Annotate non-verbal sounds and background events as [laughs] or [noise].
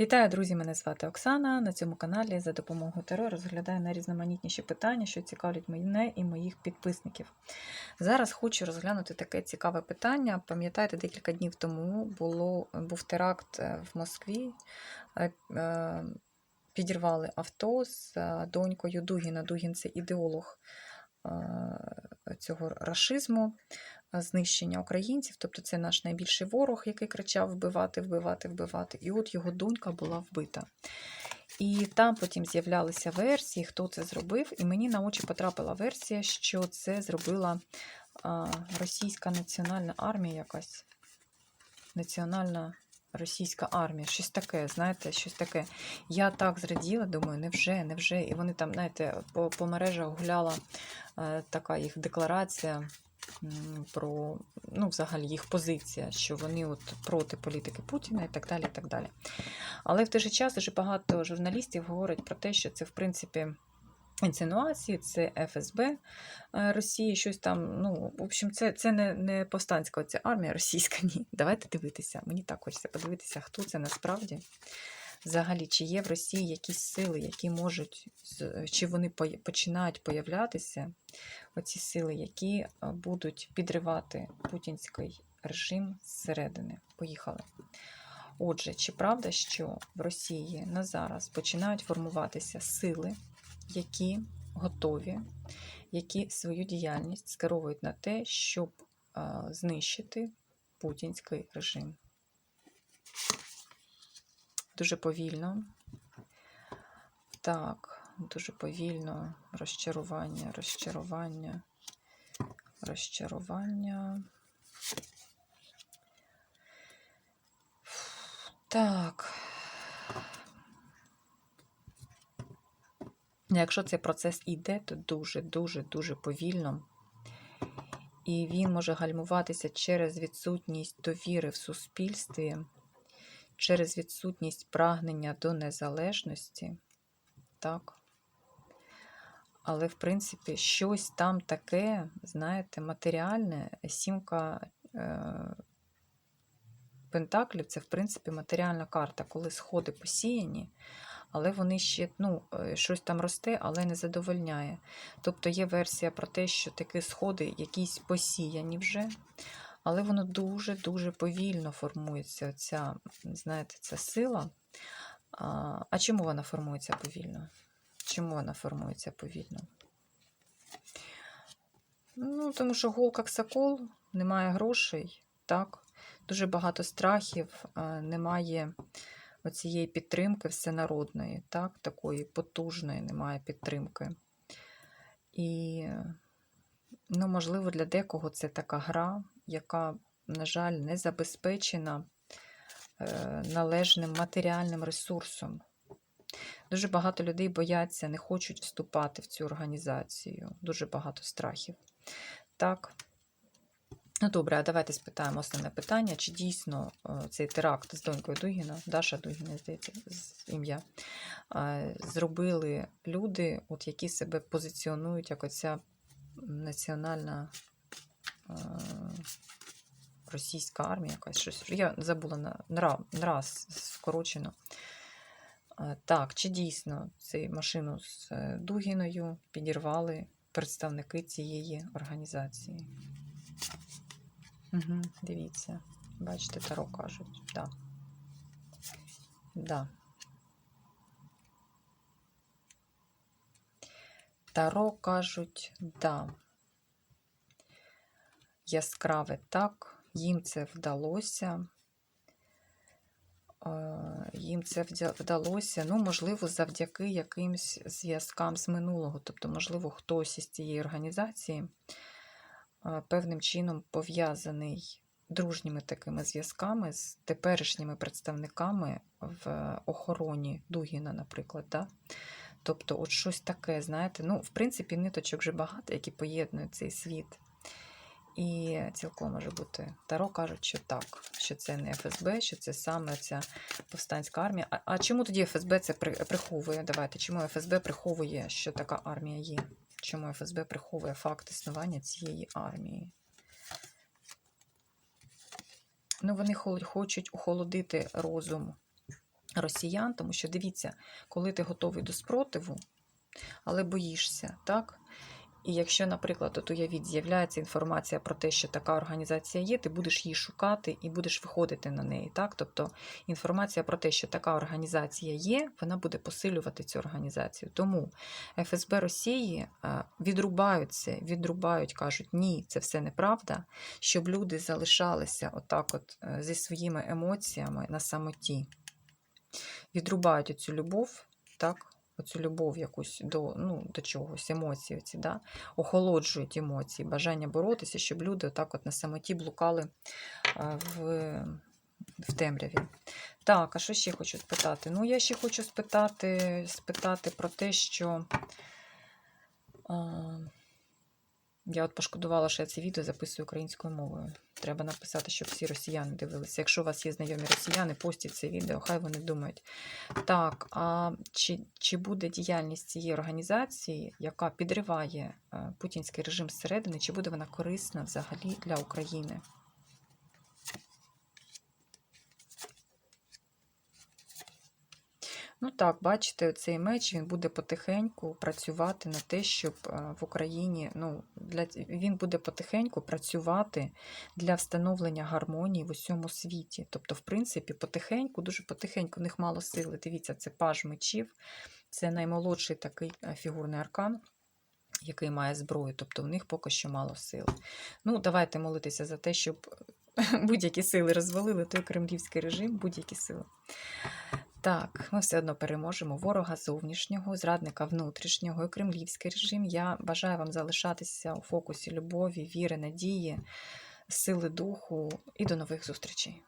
Вітаю, друзі! Мене звати Оксана. На цьому каналі за допомогою Таро розглядаю найрізноманітніші питання, що цікавлять мене і моїх підписників. Зараз хочу розглянути таке цікаве питання. Пам'ятаєте, декілька днів тому було, був теракт е, в Москві. Е, е, Підірвали авто з донькою Дугіна. Дугін це ідеолог цього рашизму, е, знищення українців. Тобто це наш найбільший ворог, який кричав вбивати, вбивати, вбивати. І от його донька була вбита. І там потім з'являлися версії, хто це зробив. І мені на очі потрапила версія, що це зробила російська національна армія якась. Національна російська армія, щось таке, знаєте, щось таке. Я так зраділа, думаю, невже, невже. І вони там, знаєте, по, по мережах гуляла е, така їх декларація про, ну, взагалі, їх позиція, що вони от проти політики Путіна і так далі. і так далі. Але в той же час дуже багато журналістів говорять про те, що це, в принципі, інсинуації, це ФСБ е, Росії, щось там. Ну, в общем, це це не не повстанська це армія російська. [laughs] Ні. Давайте дивитися. Мені так хочеться подивитися, хто це насправді. Взагалі, чи є в Росії якісь сили, які можуть, чи вони починають появлятися, оці сили, які е, будуть підривати путінський режим зсередини. Поїхали. Отже, чи правда, що в Росії на зараз починають формуватися сили, які готові, які свою діяльність скеровують на те, щоб знищити путінський режим? Дуже повільно. Так, дуже повільно розчарування, розчарування, розчарування. Так. Якщо цей процес іде, то дуже-дуже-дуже повільно. І він може гальмуватися через відсутність довіри в суспільстві, через відсутність прагнення до незалежності. Так. Але, в принципі, щось там таке, знаєте, матеріальне, сімка е, Пентаклів це, в принципі, матеріальна карта, коли сходи посіяні, але вони ще ну, е, щось там росте, але не задовольняє. Тобто є версія про те, що такі сходи якісь посіяні вже, але воно дуже-дуже повільно формується, ця, знаєте, ця сила. А, чому вона формується повільно? Чому вона формується повільно? Ну, тому що гол як сокол, немає грошей, так? Дуже багато страхів, немає оцієї підтримки всенародної, так, такої потужної немає підтримки. І, ну, можливо, для декого це така гра, яка, на жаль, не забезпечена е, належним матеріальним ресурсом. Дуже багато людей бояться, не хочуть вступати в цю організацію. Дуже багато страхів. Так. Ну, добре, а давайте спитаємо основне питання, чи дійсно е, цей теракт з донькою Дугіна, Даша Дугіна, здається, ім'я, е, зробили люди, от які себе позиціонують як оця національна е, російська армія, якась щось. Я забула на, на, раз скорочено. Так, чи дійсно цю машину з Дугіною підірвали представники цієї організації? Угу, Дивіться, бачите, таро кажуть, да. Да. Таро кажуть, да. Яскраве так, їм це вдалося. Е, їм це вдалося, ну, можливо, завдяки якимсь зв'язкам з минулого. Тобто, можливо, хтось із цієї організації певним чином пов'язаний дружніми такими зв'язками з теперішніми представниками в охороні Дугіна, наприклад. Да? Тобто, от щось таке, знаєте, ну, в принципі, ниточок вже багато, які поєднують цей світ. І цілком може бути. Таро кажуть, що так, що це не ФСБ, що це саме ця повстанська армія. А, а чому тоді ФСБ це приховує? Давайте, чому ФСБ приховує, що така армія є? Чому ФСБ приховує факт існування цієї армії? Ну, вони хочуть охолодити розум росіян, тому що дивіться, коли ти готовий до спротиву, але боїшся, так? І якщо, наприклад, от уявіть, з'являється інформація про те, що така організація є, ти будеш її шукати і будеш виходити на неї. Так? Тобто інформація про те, що така організація є, вона буде посилювати цю організацію. Тому ФСБ Росії е, відрубають це, відрубають, кажуть, ні, це все неправда, щоб люди залишалися отак от е, зі своїми емоціями на самоті. Відрубають оцю любов, так? Оцю любов якусь до, ну, до чогось, емоції, ці, да? охолоджують емоції, бажання боротися, щоб люди отак от на самоті блукали в, в темряві. Так, а що ще хочу спитати? Ну, я ще хочу спитати, спитати про те, що. А, я от пошкодувала, що я це відео записую українською мовою. Треба написати, щоб всі росіяни дивилися. Якщо у вас є знайомі росіяни, постіть це відео, хай вони думають. Так, а чи, чи буде діяльність цієї організації, яка підриває е, путінський режим зсередини, чи буде вона корисна взагалі для України? Ну так, бачите, цей меч він буде потихеньку працювати на те, щоб е, в Україні, ну, для, він буде потихеньку працювати для встановлення гармонії в усьому світі. Тобто, в принципі, потихеньку, дуже потихеньку, в них мало сили. Дивіться, це паж мечів, це наймолодший такий е, фігурний аркан. Який має зброю, тобто в них поки що мало сил. Ну, давайте молитися за те, щоб [laughs] будь-які сили розвалили той кремлівський режим, будь-які сили. Так, ми все одно переможемо ворога зовнішнього, зрадника внутрішнього і кремлівський режим. Я бажаю вам залишатися у фокусі любові, віри, надії, сили духу і до нових зустрічей.